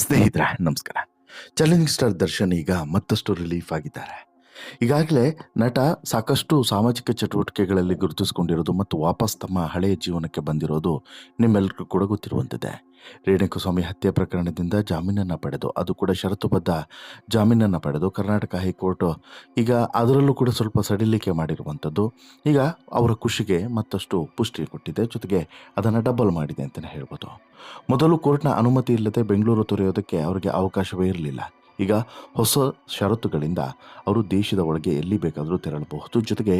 ಸ್ನೇಹಿತರೆ ನಮಸ್ಕಾರ. Challenging star Darshan ಈಗ ಮತ್ತಷ್ಟು ರಿಲೀಫ್ ಆಗಿದ್ದಾರೆ. ಈಗಾಗಲೇ ನಟ ಸಾಕಷ್ಟು ಸಾಮಾಜಿಕ ಚಟುವಟಿಕೆಗಳಲ್ಲಿ ಗುರುತಿಸಿಕೊಂಡಿರೋದು ಮತ್ತು ವಾಪಸ್ ತಮ್ಮ ಹಳೆಯ ಜೀವನಕ್ಕೆ ಬಂದಿರೋದು ನಿಮ್ಮೆಲ್ಲರಿಗೂ ಕೂಡ ಗೊತ್ತಿರುವಂತಿದೆ ರೇಣುಕಸ್ವಾಮಿ ಹತ್ಯೆ ಪ್ರಕರಣದಿಂದ ಜಾಮೀನನ್ನು ಪಡೆದು, ಅದು ಕೂಡ ಷರತ್ತುಬದ್ಧ ಜಾಮೀನನ್ನು ಪಡೆದು ಕರ್ನಾಟಕ ಹೈಕೋರ್ಟ್ ಈಗ ಅದರಲ್ಲೂ ಕೂಡ ಸ್ವಲ್ಪ ಸಡಿಲಿಕೆ ಮಾಡಿರುವಂಥದ್ದು ಈಗ ಅವರ ಖುಷಿಗೆ ಮತ್ತಷ್ಟು ಪುಷ್ಟಿ ಕೊಟ್ಟಿದೆ. ಜೊತೆಗೆ ಅದನ್ನು ಡಬಲ್ ಮಾಡಿದೆ ಅಂತಲೇ ಹೇಳ್ಬೋದು. ಮೊದಲು ಕೋರ್ಟ್ನ ಅನುಮತಿ ಇಲ್ಲದೆ ಬೆಂಗಳೂರು ತೊರೆಯೋದಕ್ಕೆ ಅವರಿಗೆ ಅವಕಾಶವೇ ಇರಲಿಲ್ಲ. ಈಗ ಹೊಸ ಷರತ್ತುಗಳಿಂದ ಅವರು ದೇಶದ ಒಳಗೆ ಎಲ್ಲಿ ಬೇಕಾದರೂ ತೆರಳಬಹುದು. ಜೊತೆಗೆ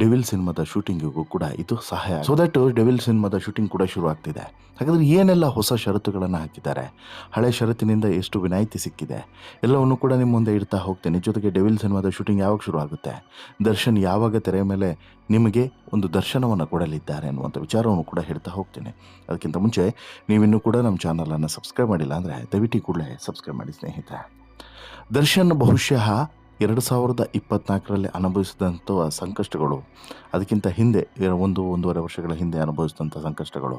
ಡೆವಿಲ್ ಸಿನಿಮಾದ ಶೂಟಿಂಗಿಗೂ ಕೂಡ ಇದು ಸಹಾಯ ಸೊ ದಟ್ ಡೆವಿಲ್ ಸಿನಿಮಾದ ಶೂಟಿಂಗ್ ಕೂಡ ಶುರು ಆಗ್ತಿದೆ. ಹಾಗಾದರೆ ಏನೆಲ್ಲ ಹೊಸ ಷರತ್ತುಗಳನ್ನು ಹಾಕಿದ್ದಾರೆ? ಹಳೆ ಷರತ್ತಿನಿಂದ ಎಷ್ಟು ವಿನಾಯಿತಿ ಸಿಕ್ಕಿದೆ? ಎಲ್ಲವನ್ನು ಕೂಡ ನಿಮ್ಮ ಮುಂದೆ ಇಡ್ತಾ ಹೋಗ್ತೇನೆ. ಜೊತೆಗೆ ಡೆವಿಲ್ ಸಿನಿಮಾದ ಶೂಟಿಂಗ್ ಯಾವಾಗ ಶುರು ಆಗುತ್ತೆ? ದರ್ಶನ್ ಯಾವಾಗ ತೆರೆ ಮೇಲೆ ನಿಮಗೆ ಒಂದು ದರ್ಶನವನ್ನು ಕೊಡಲಿದ್ದಾರೆ ಅನ್ನುವಂಥ ವಿಚಾರವನ್ನು ಕೂಡ ಹೇಳ್ತಾ ಹೋಗ್ತೇನೆ. ಅದಕ್ಕಿಂತ ಮುಂಚೆ ನೀವಿನ್ನೂ ಕೂಡ ನಮ್ಮ ಚಾನಲನ್ನು ಸಬ್ಸ್ಕ್ರೈಬ್ ಮಾಡಿಲ್ಲ ಅಂದರೆ ದಯವಿಟ್ಟು ಕೂಡಲೇ ಸಬ್ಸ್ಕ್ರೈಬ್ ಮಾಡಿ ಸ್ನೇಹಿತರೆ. ದರ್ಶನ್ ಬಹುಶಃ ಎರಡು ಸಾವಿರದ ಇಪ್ಪತ್ನಾಲ್ಕರಲ್ಲಿ ಅನುಭವಿಸಿದಂಥ ಸಂಕಷ್ಟಗಳು, ಅದಕ್ಕಿಂತ ಹಿಂದೆ, ಒಂದು ಒಂದೂವರೆ ವರ್ಷಗಳ ಹಿಂದೆ ಅನುಭವಿಸಿದಂಥ ಸಂಕಷ್ಟಗಳು,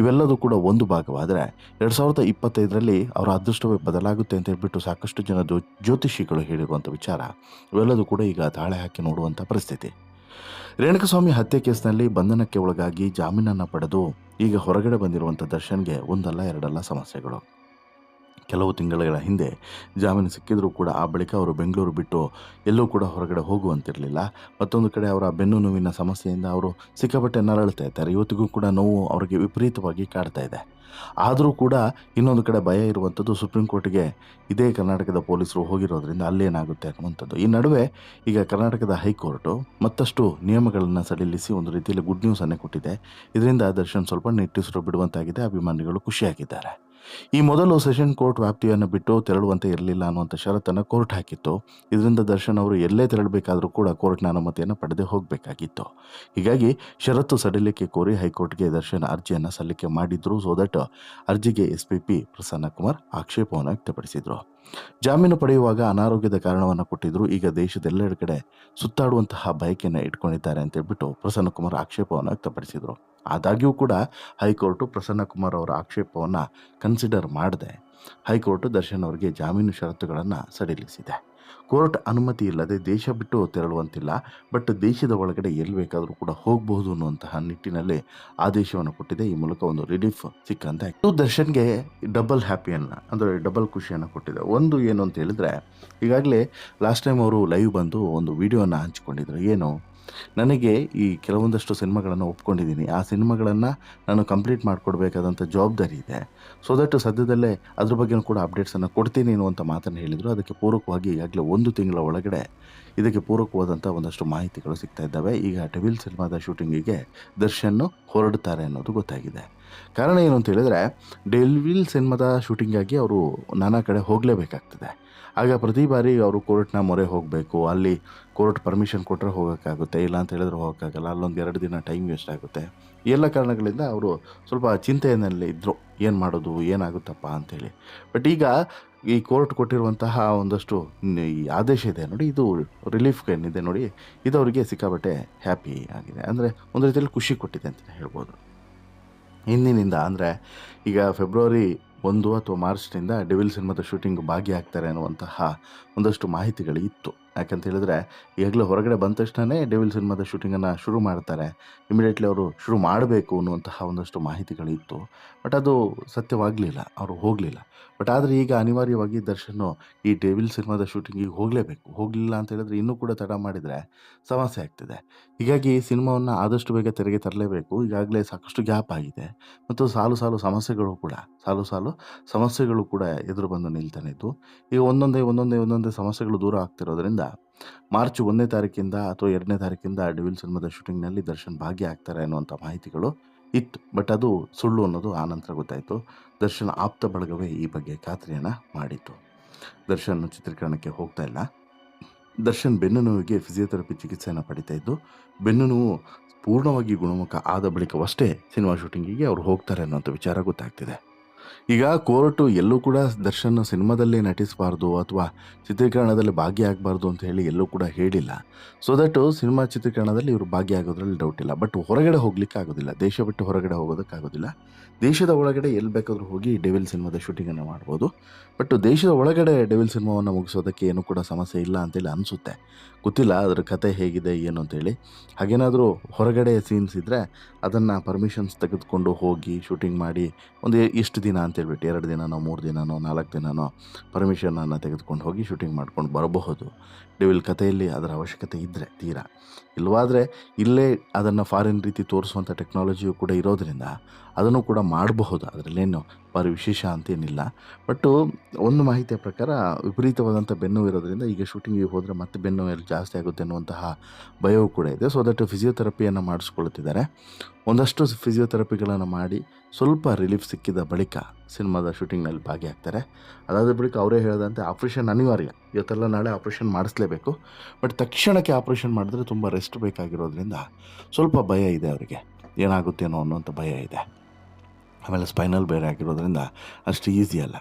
ಇವೆಲ್ಲದೂ ಕೂಡ ಒಂದು ಭಾಗವಾದರೆ ಎರಡು ಸಾವಿರದ ಇಪ್ಪತ್ತೈದರಲ್ಲಿ ಅವರ ಅದೃಷ್ಟವೇ ಬದಲಾಗುತ್ತೆ ಅಂತ ಹೇಳಿಬಿಟ್ಟು ಸಾಕಷ್ಟು ಜನ ಜ್ಯೋ, ಜ್ಯೋತಿಷಿಗಳು ಹೇಳಿರುವಂಥ ವಿಚಾರ, ಇವೆಲ್ಲದೂ ಕೂಡ ಈಗ ತಾಳೆ ಹಾಕಿ ನೋಡುವಂಥ ಪರಿಸ್ಥಿತಿ. ರೇಣುಕಸ್ವಾಮಿ ಹತ್ಯೆ ಕೇಸ್ನಲ್ಲಿ ಬಂಧನಕ್ಕೆ ಒಳಗಾಗಿ ಜಾಮೀನನ್ನು ಪಡೆದು ಈಗ ಹೊರಗಡೆ ಬಂದಿರುವಂಥ ದರ್ಶನ್ಗೆ ಒಂದಲ್ಲ ಎರಡಲ್ಲ ಸಮಸ್ಯೆಗಳು. ಕೆಲವು ತಿಂಗಳ ಹಿಂದೆ ಜಾಮೀನು ಸಿಕ್ಕಿದರೂ ಕೂಡ ಆ ಬಳಿಕ ಅವರು ಬೆಂಗಳೂರು ಬಿಟ್ಟು ಎಲ್ಲೂ ಕೂಡ ಹೊರಗಡೆ ಹೋಗುವಂತಿರಲಿಲ್ಲ. ಮತ್ತೊಂದು ಕಡೆ ಅವರ ಬೆನ್ನು ನೋವಿನ ಸಮಸ್ಯೆಯಿಂದ ಅವರು ಸಿಕ್ಕಾಪಟ್ಟೆ ನರಳುತ್ತಾ ಇದ್ದಾರೆ. ಇವತ್ತಿಗೂ ಕೂಡ ನೋವು ಅವರಿಗೆ ವಿಪರೀತವಾಗಿ ಕಾಡ್ತಾ ಇದೆ. ಆದರೂ ಕೂಡ ಇನ್ನೊಂದು ಕಡೆ ಭಯ ಇರುವಂಥದ್ದು ಸುಪ್ರೀಂ ಕೋರ್ಟ್ಗೆ ಇದೇ ಕರ್ನಾಟಕದ ಪೊಲೀಸರು ಹೋಗಿರೋದ್ರಿಂದ ಅಲ್ಲೇನಾಗುತ್ತೆ ಅನ್ನುವಂಥದ್ದು. ಈ ನಡುವೆ ಈಗ ಕರ್ನಾಟಕದ ಹೈಕೋರ್ಟು ಮತ್ತಷ್ಟು ನಿಯಮಗಳನ್ನು ಸಡಿಲಿಸಿ ಒಂದು ರೀತಿಯಲ್ಲಿ ಗುಡ್ ನ್ಯೂಸನ್ನೇ ಕೊಟ್ಟಿದೆ. ಇದರಿಂದ ದರ್ಶನ್ ಸ್ವಲ್ಪ ನಿಟ್ಟುಸಿರು ಬಿಡುವಂತಾಗಿದೆ. ಅಭಿಮಾನಿಗಳು ಖುಷಿಯಾಗಿದ್ದಾರೆ. ಈ ಮೊದಲು ಸೆಷನ್ ಕೋರ್ಟ್ ವ್ಯಾಪ್ತಿಯನ್ನು ಬಿಟ್ಟು ತೆರಳುವಂತೆ ಇರಲಿಲ್ಲ ಅನ್ನುವಂಥ ಷರತ್ತನ್ನು ಕೋರ್ಟ್ ಹಾಕಿತ್ತು. ಇದರಿಂದ ದರ್ಶನ್ ಅವರು ಎಲ್ಲೇ ತೆರಳಬೇಕಾದರೂ ಕೂಡ ಕೋರ್ಟ್ನ ಅನುಮತಿಯನ್ನು ಪಡೆದೇ ಹೋಗಬೇಕಾಗಿತ್ತು. ಹೀಗಾಗಿ ಷರತ್ತು ಸಡಿಲಿಕೆ ಕೋರಿ ಹೈಕೋರ್ಟ್ಗೆ ದರ್ಶನ್ ಅರ್ಜಿಯನ್ನು ಸಲ್ಲಿಕೆ ಮಾಡಿದ್ರು. ಸೋ ದಟ್ ಅರ್ಜಿಗೆ S P P Prasanna Kumar ಆಕ್ಷೇಪವನ್ನು ವ್ಯಕ್ತಪಡಿಸಿದರು. ಜಾಮೀನು ಪಡೆಯುವಾಗ ಅನಾರೋಗ್ಯದ ಕಾರಣವನ್ನು ಕೊಟ್ಟಿದ್ರು. ಈಗ ದೇಶದೆಲ್ಲೆಡೆ ಕಡೆ ಸುತ್ತಾಡುವಂತಹ ಬಯಕೆಯನ್ನು ಇಟ್ಕೊಂಡಿದ್ದಾರೆ ಅಂತ ಹೇಳ್ಬಿಟ್ಟು ಪ್ರಸನ್ನ ಕುಮಾರ್ ಆಕ್ಷೇಪವನ್ನು ವ್ಯಕ್ತಪಡಿಸಿದರು. ಆದಾಗ್ಯೂ ಕೂಡ ಹೈಕೋರ್ಟು ಪ್ರಸನ್ನ ಕುಮಾರ್ ಅವರ ಆಕ್ಷೇಪವನ್ನು ಕನ್ಸಿಡರ್ ಮಾಡದೆ. ಹೈಕೋರ್ಟ್ ದರ್ಶನ್ ಅವರಿಗೆ ಜಾಮೀನು ಷರತ್ತುಗಳನ್ನು ಸಡಿಲಿಸಿದೆ. ಕೋರ್ಟ್ ಅನುಮತಿ ಇಲ್ಲದೆ ದೇಶ ಬಿಟ್ಟು ತೆರಳುವಂತಿಲ್ಲ, ಬಟ್ ದೇಶದ ಒಳಗಡೆ ಎಲ್ಲಿ ಬೇಕಾದರೂ ಕೂಡ ಹೋಗಬಹುದು ಅನ್ನುವಂತಹ ನಿಟ್ಟಿನಲ್ಲಿ ಆದೇಶವನ್ನು ಕೊಟ್ಟಿದೆ. ಈ ಮೂಲಕ ಒಂದು ರಿಲೀಫ್ ಸಿಕ್ಕಂತೆ. ಇದು ದರ್ಶನ್ಗೆ ಡಬಲ್ ಹ್ಯಾಪಿಯನ್ನು ಅಂದರೆ ಡಬಲ್ ಖುಷಿಯನ್ನು ಕೊಟ್ಟಿದೆ. ಒಂದು ಏನು ಅಂತ ಹೇಳಿದ್ರೆ, ಈಗಾಗಲೇ ಲಾಸ್ಟ್ ಟೈಮ್ ಅವರು ಲೈವ್ ಬಂದು ಒಂದು ವಿಡಿಯೋನ ಹಂಚಿಕೊಂಡಿದ್ರು. ಏನು? ನನಗೆ ಈ ಕೆಲವೊಂದಷ್ಟು ಸಿನಿಮಾಗಳನ್ನು ಒಪ್ಕೊಂಡಿದ್ದೀನಿ. ಆ ಸಿನಿಮಾಗಳನ್ನು ನಾನು ಕಂಪ್ಲೀಟ್ ಮಾಡಿಕೊಡ್ಬೇಕಾದಂಥ ಜವಾಬ್ದಾರಿ ಇದೆ. ಸೊ ದಟ್ ಸದ್ಯದಲ್ಲೇ ಅದ್ರ ಬಗ್ಗೆನೂ ಕೂಡ ಅಪ್ಡೇಟ್ಸನ್ನು ಕೊಡ್ತೀನಿ ಅನ್ನುವಂಥ ಮಾತನ್ನು ಹೇಳಿದರು. ಅದಕ್ಕೆ ಪೂರಕವಾಗಿ ಈಗಾಗಲೇ ಒಂದು ತಿಂಗಳ ಒಳಗಡೆ ಇದಕ್ಕೆ ಪೂರಕವಾದಂಥ ಒಂದಷ್ಟು ಮಾಹಿತಿಗಳು ಸಿಗ್ತಾ ಇದ್ದಾವೆ. ಈಗ ಡೆವಿಲ್ ಸಿನಿಮಾದ ಶೂಟಿಂಗಿಗೆ ದರ್ಶನ್ ಹೊರಡುತ್ತಾರೆ ಅನ್ನೋದು ಗೊತ್ತಾಗಿದೆ. ಕಾರಣ ಏನು ಅಂತ ಹೇಳಿದ್ರೆ ಡೆಲ್ವಿಲ್ ಸಿನಿಮಾದ ಶೂಟಿಂಗಾಗಿ ಅವರು ನಾನಾ ಕಡೆ ಹೋಗಲೇಬೇಕಾಗ್ತದೆ. ಆಗ ಪ್ರತಿ ಬಾರಿ ಅವರು ಕೋರ್ಟ್ನ ಮೊರೆ ಹೋಗಬೇಕು. ಅಲ್ಲಿ ಕೋರ್ಟ್ ಪರ್ಮಿಷನ್ ಕೊಟ್ಟರೆ ಹೋಗೋಕ್ಕಾಗುತ್ತೆ, ಇಲ್ಲ ಅಂತ ಹೇಳಿದ್ರೆ ಹೋಗೋಕ್ಕಾಗಲ್ಲ. ಅಲ್ಲೊಂದು ಎರಡು ದಿನ ಟೈಮ್ ವೇಸ್ಟ್ ಆಗುತ್ತೆ. ಎಲ್ಲ ಕಾರಣಗಳಿಂದ ಅವರು ಸ್ವಲ್ಪ ಚಿಂತೆಯಲ್ಲಿ ಇದ್ದರು ಏನು ಮಾಡೋದು, ಏನಾಗುತ್ತಪ್ಪ ಅಂಥೇಳಿ ಬಟ್ ಈಗ ಈ ಕೋರ್ಟ್ ಕೊಟ್ಟಿರುವಂತಹ ಒಂದಷ್ಟು ಈ ಆದೇಶ ಇದೆ ನೋಡಿ, ಇದು ರಿಲೀಫ್ ಏನಿದೆ ನೋಡಿ, ಇದು ಅವರಿಗೆ ಸಿಕ್ಕಾಬಟ್ಟೆ ಹ್ಯಾಪಿ ಆಗಿದೆ. ಅಂದರೆ ಒಂದು ರೀತಿಯಲ್ಲಿ ಖುಷಿ ಕೊಟ್ಟಿದೆ ಅಂತ ಹೇಳ್ಬೋದು. ಹಿಂದಿನಿಂದ ಅಂದರೆ ಈಗ ಫೆಬ್ರವರಿ ಒಂದು ಅಥವಾ ಮಾರ್ಚ್ನಿಂದ ಡೆವಿಲ್ ಸಿನಿಮಾದ ಶೂಟಿಂಗ್ ಭಾಗಿಯಾಗ್ತಾರೆ ಅನ್ನುವಂತಹ ಒಂದಷ್ಟು ಮಾಹಿತಿಗಳು ಇತ್ತು ಯಾಕಂತ ಹೇಳಿದ್ರೆ, ಈಗಲೂ ಹೊರಗಡೆ ಬಂದ ತಕ್ಷಣವೇ ಡೆವಿಲ್ ಸಿನಿಮಾದ ಶೂಟಿಂಗನ್ನು ಶುರು ಮಾಡ್ತಾರೆ. ಇಮಿಡಿಯೇಟ್ಲಿ ಅವರು ಶುರು ಮಾಡಬೇಕು ಅನ್ನುವಂತಹ ಒಂದಷ್ಟು ಮಾಹಿತಿಗಳಿತ್ತು. ಬಟ್ ಅದು ಸತ್ಯವಾಗಲಿಲ್ಲ, ಅವರು ಹೋಗಲಿಲ್ಲ. ಬಟ್ ಆದರೆ ಈಗ ಅನಿವಾರ್ಯವಾಗಿ ದರ್ಶನ್ ಈ ಡೇವಿಲ್ ಸಿನಿಮಾದ ಶೂಟಿಂಗಿಗೆ ಹೋಗಲೇಬೇಕು. ಹೋಗಲಿಲ್ಲ ಅಂತ ಹೇಳಿದ್ರೆ ಇನ್ನೂ ಕೂಡ ತಡ ಮಾಡಿದರೆ ಸಮಸ್ಯೆ ಆಗ್ತಿದೆ. ಹೀಗಾಗಿ ಈ ಸಿನಿಮಾವನ್ನು ಆದಷ್ಟು ಬೇಗ ತೆರೆಗೆ ತರಲೇಬೇಕು. ಈಗಾಗಲೇ ಸಾಕಷ್ಟು ಗ್ಯಾಪ್ ಆಗಿದೆ. ಮತ್ತು ಸಾಲು ಸಾಲು ಸಮಸ್ಯೆಗಳು ಕೂಡ, ಸಾಲು ಸಾಲು ಸಮಸ್ಯೆಗಳು ಕೂಡ ಎದುರು ಬಂದು ನಿಲ್ತಾನೆ ಇದ್ದು ಈಗ ಒಂದೊಂದೇ ಒಂದೊಂದೇ ಒಂದೊಂದೇ ಸಮಸ್ಯೆಗಳು ದೂರ ಆಗ್ತಿರೋದ್ರಿಂದ ಮಾರ್ಚ್ ಒಂದನೇ ತಾರೀಕಿಂದ ಅಥವಾ ಎರಡನೇ ತಾರೀಕಿಂದ ಡೆವಿಲ್ ಸಿನಿಮಾದ ಶೂಟಿಂಗ್ನಲ್ಲಿ ದರ್ಶನ್ ಭಾಗಿಯಾಗ್ತಾರೆ ಅನ್ನುವಂಥ ಮಾಹಿತಿಗಳು ಇತ್ತು. ಬಟ್ ಅದು ಸುಳ್ಳು ಅನ್ನೋದು ಆನಂತರ ಗೊತ್ತಾಯಿತು. ದರ್ಶನ್ ಆಪ್ತ ಬಳಗವೇ ಈ ಬಗ್ಗೆ ಖಾತ್ರಿಯನ್ನು ಮಾಡಿತ್ತು. ದರ್ಶನ್ ಚಿತ್ರೀಕರಣಕ್ಕೆ ಹೋಗ್ತಾ ಇಲ್ಲ. ದರ್ಶನ್ ಬೆನ್ನು ನೋವಿಗೆ ಫಿಸಿಯೋಥೆರಪಿ ಚಿಕಿತ್ಸೆಯನ್ನು ಪಡಿತಾ ಇದ್ದು, ಬೆನ್ನು ನೋವು ಪೂರ್ಣವಾಗಿ ಗುಣಮುಖ ಆದ ಬಳಿಕವಷ್ಟೇ ಸಿನಿಮಾ ಶೂಟಿಂಗಿಗೆ ಅವರು ಹೋಗ್ತಾರೆ ಅನ್ನೋಂಥ ವಿಚಾರ ಗೊತ್ತಾಗ್ತಿದೆ. ಈಗ ಕೋರ್ಟು ಎಲ್ಲೂ ಕೂಡ ದರ್ಶನ್ ಸಿನಿಮಾದಲ್ಲಿ ನಟಿಸಬಾರ್ದು ಅಥವಾ ಚಿತ್ರೀಕರಣದಲ್ಲಿ ಭಾಗಿಯಾಗಬಾರ್ದು ಅಂತ ಹೇಳಿ ಎಲ್ಲೂ ಕೂಡ ಹೇಳಿಲ್ಲ. ಸೊ ದಟ್ಟು ಸಿನಿಮಾ ಚಿತ್ರೀಕರಣದಲ್ಲಿ ಇವರು ಭಾಗಿಯಾಗೋದ್ರಲ್ಲಿ ಡೌಟ್ ಇಲ್ಲ. ಬಟ್ ಹೊರಗಡೆ ಹೋಗ್ಲಿಕ್ಕೆ ಆಗೋದಿಲ್ಲ. ದೇಶ ಬಿಟ್ಟು ಹೊರಗಡೆ ಹೋಗೋದಕ್ಕಾಗೋದಿಲ್ಲ ದೇಶದ ಒಳಗಡೆ ಎಲ್ಲಿ ಬೇಕಾದರೂ ಹೋಗಿ ಡೆವಿಲ್ ಸಿನಿಮಾದ ಶೂಟಿಂಗನ್ನು ಮಾಡ್ಬೋದು. ಬಟ್ ದೇಶದ ಒಳಗಡೆ ಡೆವಿಲ್ ಸಿನಿಮಾವನ್ನು ಮುಗಿಸೋದಕ್ಕೆ ಏನೂ ಕೂಡ ಸಮಸ್ಯೆ ಇಲ್ಲ ಅಂತೇಳಿ ಅನಿಸುತ್ತೆ. ಗೊತ್ತಿಲ್ಲ ಅದರ ಕತೆ ಹೇಗಿದೆ, ಏನು ಅಂತೇಳಿ ಹಾಗೇನಾದರೂ ಹೊರಗಡೆ ಸೀನ್ಸ್ ಇದ್ದರೆ ಅದನ್ನು ಪರ್ಮಿಷನ್ಸ್ ತೆಗೆದುಕೊಂಡು ಹೋಗಿ ಶೂಟಿಂಗ್ ಮಾಡಿ ಒಂದು ಇಷ್ಟು ದಿನ ಅಂತೇಳ್ಬಿಟ್ಟು, ಎರಡು ದಿನನೋ, ಮೂರು ದಿನನೋ, ನಾಲ್ಕು ದಿನನೋ ಪರ್ಮಿಷನನ್ನು ತೆಗೆದುಕೊಂಡು ಹೋಗಿ ಶೂಟಿಂಗ್ ಮಾಡ್ಕೊಂಡು ಬರಬಹುದು. ಡೆವಿಲ್ ಕಥೆಯಲ್ಲಿ ಅದರ ಅವಶ್ಯಕತೆ ಇದ್ದರೆ ತೀರಾ. ಇಲ್ಲವಾದರೆ ಇಲ್ಲೇ ಅದನ್ನು ಫಾರಿನ್ ರೀತಿ ತೋರಿಸುವಂಥ ಟೆಕ್ನಾಲಜಿಯು ಕೂಡ ಇರೋದರಿಂದ ಅದನ್ನು ಕೂಡ ಮಾಡಬಹುದು. ಅದರಲ್ಲೇನು ಭಾರಿ ವಿಶೇಷ ಅಂತೇನಿಲ್ಲ. ಬಟ್ಟು ಒಂದು ಮಾಹಿತಿಯ ಪ್ರಕಾರ ವಿಪರೀತವಾದಂಥ ಬೆನ್ನು ಇರೋದ್ರಿಂದ ಈಗ ಶೂಟಿಂಗಿಗೆ ಹೋದರೆ ಮತ್ತೆ ಬೆನ್ನು ಜಾಸ್ತಿ ಆಗುತ್ತೆ ಅನ್ನುವಂತಹ ಭಯವೂ ಕೂಡ ಇದೆ. ಸೊ ದಟ್ ಫಿಸಿಯೋಥೆರಪಿಯನ್ನು ಮಾಡಿಸ್ಕೊಳ್ತಿದ್ದಾರೆ. ಒಂದಷ್ಟು ಫಿಸಿಯೋಥೆರಪಿಗಳನ್ನು ಮಾಡಿ ಸ್ವಲ್ಪ ರಿಲೀಫ್ ಸಿಕ್ಕಿದ ಬಳಿಕ ಸಿನಿಮಾದ ಶೂಟಿಂಗ್ನಲ್ಲಿ ಭಾಗಿಯಾಗ್ತಾರೆ. ಅದಾದ ಬಳಿಕ ಅವರೇ ಹೇಳಿದಂತೆ ಆಪ್ರೇಷನ್ ಅನಿವಾರ್ಯ. ಇವತ್ತೆಲ್ಲ ನಾಳೆ ಆಪ್ರೇಷನ್ ಮಾಡಿಸ್ಲೇಬೇಕು. ಬಟ್ ತಕ್ಷಣಕ್ಕೆ ಆಪ್ರೇಷನ್ ಮಾಡಿದ್ರೆ ತುಂಬ ರೆಸ್ಟ್ ಬೇಕಾಗಿರೋದ್ರಿಂದ ಸ್ವಲ್ಪ ಭಯ ಇದೆ ಅವರಿಗೆ. ಏನಾಗುತ್ತೇನೋ ಅನ್ನೋಂಥ ಭಯ ಇದೆ. ಆಮೇಲೆ ಸ್ಪೈನಲ್ ಬೇರೆ ಆಗಿರೋದ್ರಿಂದ ಅಷ್ಟು ಈಸಿ ಅಲ್ಲ.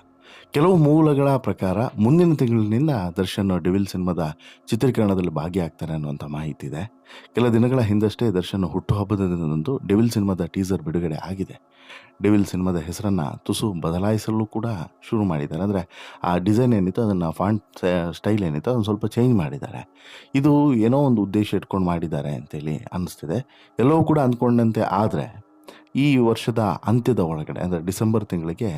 ಕೆಲವು ಮೂಲಗಳ ಪ್ರಕಾರ ಮುಂದಿನ ತಿಂಗಳಿನಿಂದ ದರ್ಶನ್ ಡೆವಿಲ್ ಸಿನಿಮಾದ ಚಿತ್ರೀಕರಣದಲ್ಲಿ ಭಾಗಿಯಾಗ್ತಾರೆ ಅನ್ನುವಂಥ ಮಾಹಿತಿ ಇದೆ. ಕೆಲ ದಿನಗಳ ಹಿಂದಷ್ಟೇ ದರ್ಶನ್ ಹುಟ್ಟುಹಬ್ಬದ ದಿನದಂದು ಡೆವಿಲ್ ಸಿನಿಮಾದ ಟೀಸರ್ ಬಿಡುಗಡೆ ಆಗಿದೆ. ಡೆವಿಲ್ ಸಿನಿಮಾದ ಹೆಸರನ್ನು ತುಸು ಬದಲಾಯಿಸಲು ಕೂಡ ಶುರು ಮಾಡಿದ್ದಾರೆ. ಅಂದರೆ ಆ ಡಿಸೈನ್ ಏನಿತ್ತು ಅದನ್ನು ಫಾಂಟ್ ಸ್ಟೈಲ್ ಏನಿತ್ತು ಅದನ್ನು ಸ್ವಲ್ಪ ಚೇಂಜ್ ಮಾಡಿದ್ದಾರೆ. ಇದು ಏನೋ ಒಂದು ಉದ್ದೇಶ ಇಟ್ಕೊಂಡು ಮಾಡಿದ್ದಾರೆ ಅಂತೇಳಿ ಅನ್ನಿಸ್ತಿದೆ. ಎಲ್ಲವೂ ಕೂಡ ಅಂದ್ಕೊಂಡಂತೆ ಆದರೆ ಈ ವರ್ಷದ ಅಂತ್ಯದ ಒಳಗಡೆ, ಅಂದರೆ ಡಿಸೆಂಬರ್ ತಿಂಗಳಿಗೆ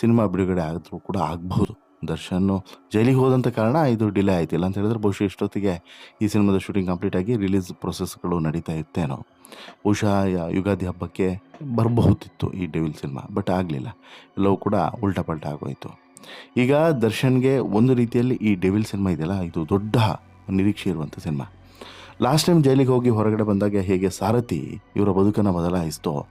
ಸಿನಿಮಾ ಬಿಡುಗಡೆ ಆದರೂ ಕೂಡ ಆಗಬಹುದು. ದರ್ಶನ್ ಜೈಲಿಗೆ ಹೋದಂಥ ಕಾರಣ ಇದು ಡಿಲೇ ಆಯ್ತಿಲ್ಲ ಅಂತ ಹೇಳಿದ್ರೆ ಬಹುಶಃ ಇಷ್ಟೊತ್ತಿಗೆ ಈ ಸಿನಿಮಾದ ಶೂಟಿಂಗ್ ಕಂಪ್ಲೀಟ್ ಆಗಿ ರಿಲೀಸ್ ಪ್ರೊಸೆಸ್ಗಳು ನಡೀತಾ ಇತ್ತೇನೋ. ಬಹುಶಃ ಯುಗಾದಿ ಹಬ್ಬಕ್ಕೆ ಬರಬಹುದಿತ್ತು ಈ ಡೆವಿಲ್ ಸಿನಿಮಾ, ಬಟ್ ಆಗಲಿಲ್ಲ. ಎಲ್ಲವೂ ಕೂಡ ಉಲ್ಟಾ ಪಲ್ಟ ಆಗೋಯಿತು. ಈಗ ದರ್ಶನ್ಗೆ ಒಂದು ರೀತಿಯಲ್ಲಿ ಈ ಡೆವಿಲ್ ಸಿನಿಮಾ ಇದೆಯಲ್ಲ, ಇದು ದೊಡ್ಡ ನಿರೀಕ್ಷೆ ಇರುವಂಥ ಸಿನಿಮಾ. ಲಾಸ್ಟ್ ಟೈಮ್ ಜೈಲಿಗೆ ಹೋಗಿ ಹೊರಗಡೆ ಬಂದಾಗ ಹೇಗೆ ಸಾರಥಿ ಇವರ ಬದುಕನ್ನು ಬದಲಾಯಿಸ್ತೋ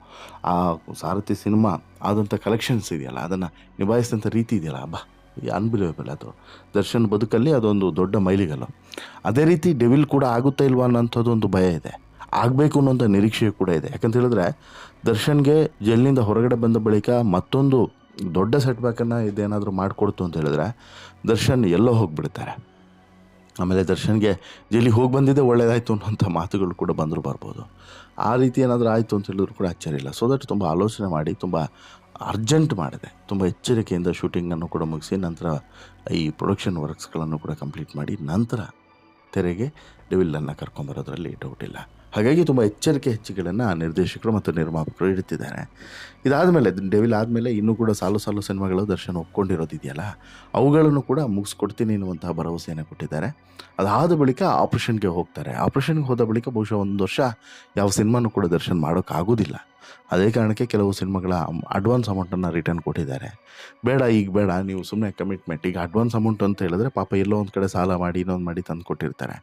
ಆ ಸಾರಥಿ ಸಿನಿಮಾ ಆದಂಥ ಕಲೆಕ್ಷನ್ಸ್ ಇದೆಯಲ್ಲ, ಅದನ್ನು ನಿಭಾಯಿಸಿದಂಥ ರೀತಿ ಇದೆಯಲ್ಲ, ಬಾ ಅನ್ಬಿಲಿವೇಬಲ್ ಅದು. ದರ್ಶನ್ ಬದುಕಲ್ಲಿ ಅದೊಂದು ದೊಡ್ಡ ಮೈಲಿಗಲ್ಲು. ಅದೇ ರೀತಿ ಡೆವಿಲ್ ಕೂಡ ಆಗುತ್ತಾ ಇಲ್ವಾ ಅನ್ನೋಂಥದ್ದು ಒಂದು ಭಯ ಇದೆ. ಆಗಬೇಕು ಅನ್ನೋಂಥ ನಿರೀಕ್ಷೆ ಕೂಡ ಇದೆ. ಯಾಕಂತ ಹೇಳಿದ್ರೆ, ದರ್ಶನ್ಗೆ ಜೈಲಿನಿಂದ ಹೊರಗಡೆ ಬಂದ ಬಳಿಕ ಮತ್ತೊಂದು ದೊಡ್ಡ ಸೆಟ್ಬ್ಯಾಕನ್ನು ಇದೇನಾದರೂ ಮಾಡಿಕೊಡ್ತು ಅಂತ ಹೇಳಿದ್ರೆ, ದರ್ಶನ್ ಎಲ್ಲೋ ಹೋಗಿಬಿಡ್ತಾರೆ. ಆಮೇಲೆ ದರ್ಶನ್ಗೆ ಜೈಲಿ ಹೋಗಿ ಬಂದಿದ್ದೆ ಒಳ್ಳೆಯದಾಯಿತು ಅನ್ನೋಂಥ ಮಾತುಗಳು ಕೂಡ ಬಂದರೂ ಬರ್ಬೋದು. ಆ ರೀತಿ ಏನಾದರೂ ಆಯಿತು ಅಂತ ಹೇಳಿದ್ರು ಕೂಡ ಆಶ್ಚರ್ಯ ಇಲ್ಲ. ಸೊ ದಟ್ ತುಂಬ ಆಲೋಚನೆ ಮಾಡಿ, ತುಂಬ ಅರ್ಜೆಂಟ್ ಮಾಡಿದೆ. ತುಂಬ ಎಚ್ಚರಿಕೆಯಿಂದ ಶೂಟಿಂಗನ್ನು ಕೂಡ ಮುಗಿಸಿ, ನಂತರ ಈ ಪ್ರೊಡಕ್ಷನ್ ವರ್ಕ್ಸ್ಗಳನ್ನು ಕೂಡ ಕಂಪ್ಲೀಟ್ ಮಾಡಿ, ನಂತರ ತೆರೆಗೆ ಡೆವಿಲನ್ನು ಕರ್ಕೊಂಬರೋದ್ರಲ್ಲಿ ಡೌಟ್ ಇಲ್ಲ. ಹಾಗಾಗಿ ತುಂಬ ಎಚ್ಚರಿಕೆ ಹೆಚ್ಚಿಗೆಗಳನ್ನು ನಿರ್ದೇಶಕರು ಮತ್ತು ನಿರ್ಮಾಪಕರು ಇಡ್ತಿದ್ದಾರೆ ಇದಾದಮೇಲೆ, ಡೆವಿಲ್ ಆದಮೇಲೆ ಇನ್ನೂ ಕೂಡ ಸಾಲು ಸಾಲು ಸಿನಿಮಾಗಳು ದರ್ಶನ ಒಪ್ಕೊಂಡಿರೋದಿದೆಯಲ್ಲ, ಅವುಗಳನ್ನು ಕೂಡ ಮುಗಿಸ್ಕೊಡ್ತೀನಿ ಎನ್ನುವಂತಹ ಭರವಸೆಯನ್ನು ಕೊಟ್ಟಿದ್ದಾರೆ. ಅದಾದ ಬಳಿಕ ಆಪ್ರೇಷನ್ಗೆ ಹೋಗ್ತಾರೆ. ಆಪ್ರೇಷನ್ಗೆ ಹೋದ ಬಳಿಕ ಬಹುಶಃ ಒಂದು ವರ್ಷ ಯಾವ ಸಿನಿಮಾನೂ ಕೂಡ ದರ್ಶನ ಮಾಡೋಕ್ಕಾಗೋದಿಲ್ಲ. ಅದೇ ಕಾರಣಕ್ಕೆ ಕೆಲವು ಸಿನಿಮಾಗಳ ಅಡ್ವಾನ್ಸ್ ಅಮೌಂಟನ್ನು ರಿಟರ್ನ್ ಕೊಟ್ಟಿದ್ದಾರೆ. ಬೇಡ, ಈಗ ಬೇಡ, ನೀವು ಸುಮ್ಮನೆ ಕಮಿಟ್ಮೆಂಟ್ ಈಗ ಅಡ್ವಾನ್ಸ್ ಅಮೌಂಟ್ ಅಂತ ಹೇಳಿದ್ರೆ ಪಾಪ ಎಲ್ಲೋ ಒಂದು ಕಡೆ ಸಾಲ ಮಾಡಿ, ಇನ್ನೊಂದು ಮಾಡಿ ತಂದು ಕೊಟ್ಟಿರ್ತಾರೆ.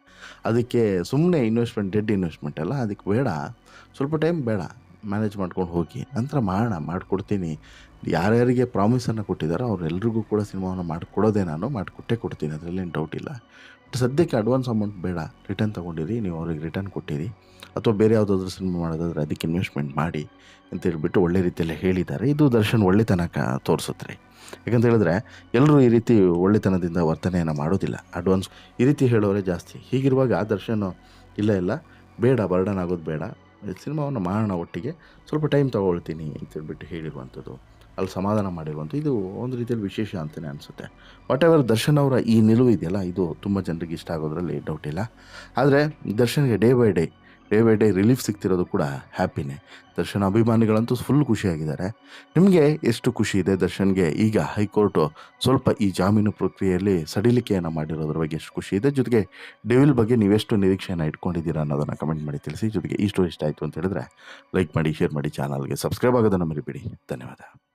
ಅದಕ್ಕೆ ಸುಮ್ಮನೆ ಇನ್ವೆಸ್ಟ್ಮೆಂಟ್ ಡೆಡ್ ಇನ್ವೆಸ್ಟ್ಮೆಂಟ್ ಅಲ್ಲ ಅದಕ್ಕೆ ಬೇಡ. ಸ್ವಲ್ಪ ಟೈಮ್ ಬೇಡ ಮ್ಯಾನೇಜ್ ಮಾಡ್ಕೊಂಡು ಹೋಗಿ. ನಂತರ ಮಾಡೋಣ ಮಾಡಿಕೊಡ್ತೀನಿ. ಯಾರ್ಯಾರಿಗೆ ಪ್ರಾಮಿಸನ್ನು ಕೊಟ್ಟಿದ್ದಾರೋ ಅವರೆಲ್ಲರಿಗೂ ಕೂಡ ಸಿನಿಮಾವನ್ನು ಮಾಡಿಕೊಡೋದೇ ನಾನು, ಮಾಡಿಕೊಟ್ಟೇ ಕೊಡ್ತೀನಿ, ಅದರಲ್ಲೇನು ಡೌಟ್ ಇಲ್ಲ. ಬಟ್ ಸದ್ಯಕ್ಕೆ ಅಡ್ವಾನ್ಸ್ ಅಮೌಂಟ್ ಬೇಡ ರಿಟರ್ನ್ ತೊಗೊಂಡಿರಿ, ನೀವು ಅವ್ರಿಗೆ ರಿಟರ್ನ್ ಕೊಟ್ಟಿರಿ. ಅಥವಾ ಬೇರೆ ಯಾವುದಾದ್ರೂ ಸಿನಿಮಾ ಮಾಡೋದಾದ್ರೆ ಅದಕ್ಕೆ ಇನ್ವೆಸ್ಟ್ಮೆಂಟ್ ಮಾಡಿ ಅಂತ ಹೇಳಿಬಿಟ್ಟು ಒಳ್ಳೆ ರೀತಿಯಲ್ಲಿ ಹೇಳಿದ್ದಾರೆ. ಇದು ದರ್ಶನ್ ಒಳ್ಳೆತನ ಕ ತೋರಿಸುತ್ತೆ. ಯಾಕಂತ ಹೇಳಿದ್ರೆ ಎಲ್ಲರೂ ಈ ರೀತಿ ಒಳ್ಳೆತನದಿಂದ ವರ್ತನೆಯನ್ನು ಮಾಡೋದಿಲ್ಲ. ಅಡ್ವಾನ್ಸ್ ಈ ರೀತಿ ಹೇಳೋರೇ ಜಾಸ್ತಿ. ಹೀಗಿರುವಾಗ ಆ ದರ್ಶನ್ ಇಲ್ಲ ಇಲ್ಲ. ಬೇಡ, ಬರ್ಡನ್ ಆಗೋದು ಬೇಡ. ಸಿನಿಮಾವನ್ನು ಮಾಡೋಣ ಒಟ್ಟಿಗೆ. ಸ್ವಲ್ಪ ಟೈಮ್ ತೊಗೊಳ್ತೀನಿ ಅಂತೇಳ್ಬಿಟ್ಟು ಹೇಳಿರುವಂಥದ್ದು, ಅಲ್ಲಿ ಸಮಾಧಾನ ಮಾಡಿರುವಂಥ ಇದು ಒಂದು ರೀತಿಯಲ್ಲಿ ವಿಶೇಷ ಅಂತಲೇ ಅನಿಸುತ್ತೆ. ವಾಟ್ ಎವರ್ ದರ್ಶನ್ ಅವರ ಈ ನಿಲುವು ಇದೆಯಲ್ಲ, ಇದು ತುಂಬ ಜನರಿಗೆ ಇಷ್ಟ ಆಗೋದ್ರಲ್ಲಿ ಡೌಟ್ ಇಲ್ಲ. ಆದರೆ ದರ್ಶನ್ಗೆ day by day day by day relief ಸಿಗ್ತಿರೋದು ಕೂಡ ಹ್ಯಾಪಿನೇ. ದರ್ಶನ್ ಅಭಿಮಾನಿಗಳಂತೂ ಫುಲ್ ಖುಷಿಯಾಗಿದ್ದಾರೆ. ನಿಮಗೆ ಎಷ್ಟು ಖುಷಿ ಇದೆ ದರ್ಶನ್ಗೆ? ಈಗ ಹೈಕೋರ್ಟು ಸ್ವಲ್ಪ ಈ ಜಾಮೀನು ಪ್ರಕ್ರಿಯೆಯಲ್ಲಿ ಸಡಿಲಿಕೆಯನ್ನು ಮಾಡಿರೋದ್ರ ಬಗ್ಗೆ ಎಷ್ಟು ಖುಷಿ ಇದೆ? ಜೊತೆಗೆ ಡೆವಿಲ್ ಬಗ್ಗೆ ನೀವೆಷ್ಟು ನಿರೀಕ್ಷೆಯನ್ನು ಇಟ್ಕೊಂಡಿದ್ದೀರಾ ಅನ್ನೋದನ್ನು ಕಮೆಂಟ್ ಮಾಡಿ ತಿಳಿಸಿ. ಜೊತೆಗೆ ಸ್ಟೋರಿ ಇಷ್ಟ ಆಯಿತು ಅಂತ ಹೇಳಿದ್ರೆ ಲೈಕ್ ಮಾಡಿ, ಶೇರ್ ಮಾಡಿ, ಚಾನಲ್ಗೆ ಸಬ್ಸ್ಕ್ರೈಬ್ ಆಗೋದನ್ನು ಮರಿಬೇಡಿ. ಧನ್ಯವಾದ.